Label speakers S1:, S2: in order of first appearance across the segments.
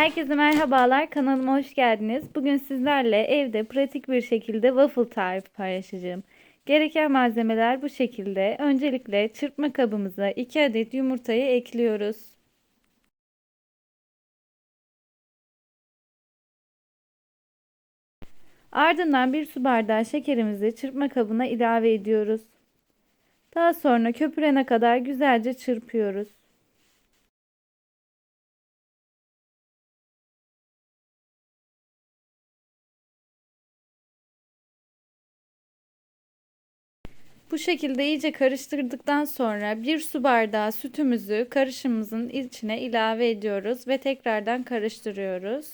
S1: Herkese merhabalar, kanalıma hoş geldiniz. Bugün sizlerle evde pratik bir şekilde waffle tarifi paylaşacağım. Gereken malzemeler bu şekilde. Öncelikle çırpma kabımıza 2 adet yumurtayı ekliyoruz. Ardından bir su bardağı şekerimizi çırpma kabına ilave ediyoruz. Daha sonra köpürene kadar güzelce çırpıyoruz. Bu şekilde iyice karıştırdıktan sonra bir su bardağı sütümüzü karışımımızın içine ilave ediyoruz ve tekrardan karıştırıyoruz.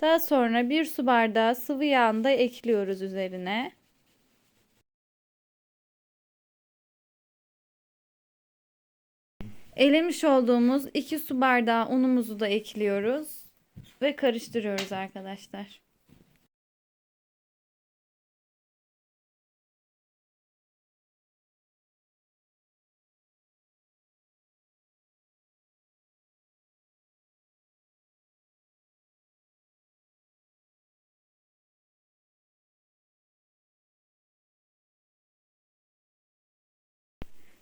S1: Daha sonra bir su bardağı sıvı yağını da ekliyoruz üzerine. Elemiş olduğumuz 2 su bardağı unumuzu da ekliyoruz ve karıştırıyoruz arkadaşlar.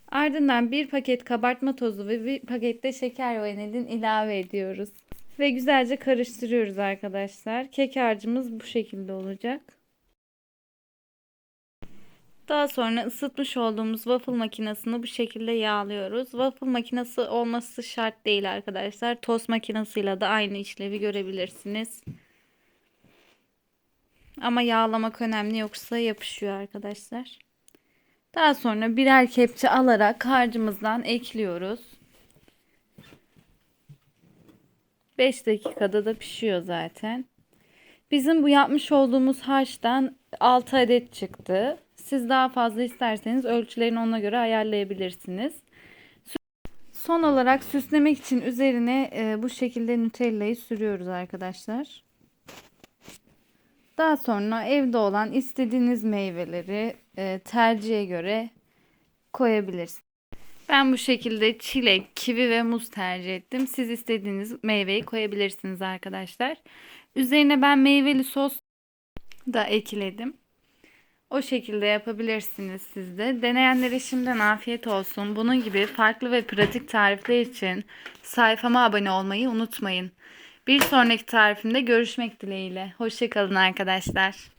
S1: Ardından bir paket kabartma tozu ve bir pakette şeker vanilin ilave ediyoruz. Ve güzelce karıştırıyoruz arkadaşlar. Kek harcımız bu şekilde olacak. Daha sonra ısıtmış olduğumuz waffle makinesini bu şekilde yağlıyoruz. Waffle makinesi olması şart değil arkadaşlar. Tost makinesiyle de aynı işlevi görebilirsiniz. Ama yağlamak önemli yoksa yapışıyor arkadaşlar. Daha sonra birer kepçe alarak harcımızdan ekliyoruz. 5 dakikada da pişiyor zaten. Bizim bu yapmış olduğumuz harçtan 6 adet çıktı. Siz daha fazla isterseniz ölçülerini ona göre ayarlayabilirsiniz. Son olarak süslemek için üzerine e, bu şekilde Nutella'yı sürüyoruz arkadaşlar. Daha sonra evde olan istediğiniz meyveleri e, tercihe göre koyabilirsiniz. Ben bu şekilde çilek, kivi ve muz tercih ettim. Siz istediğiniz meyveyi koyabilirsiniz arkadaşlar. Üzerine ben meyveli sos da ekledim. O şekilde yapabilirsiniz siz de. Deneyenlere şimdiden afiyet olsun. Bunun gibi farklı ve pratik tarifler için sayfama abone olmayı unutmayın. Bir sonraki tarifimde görüşmek dileğiyle. Hoşçakalın arkadaşlar.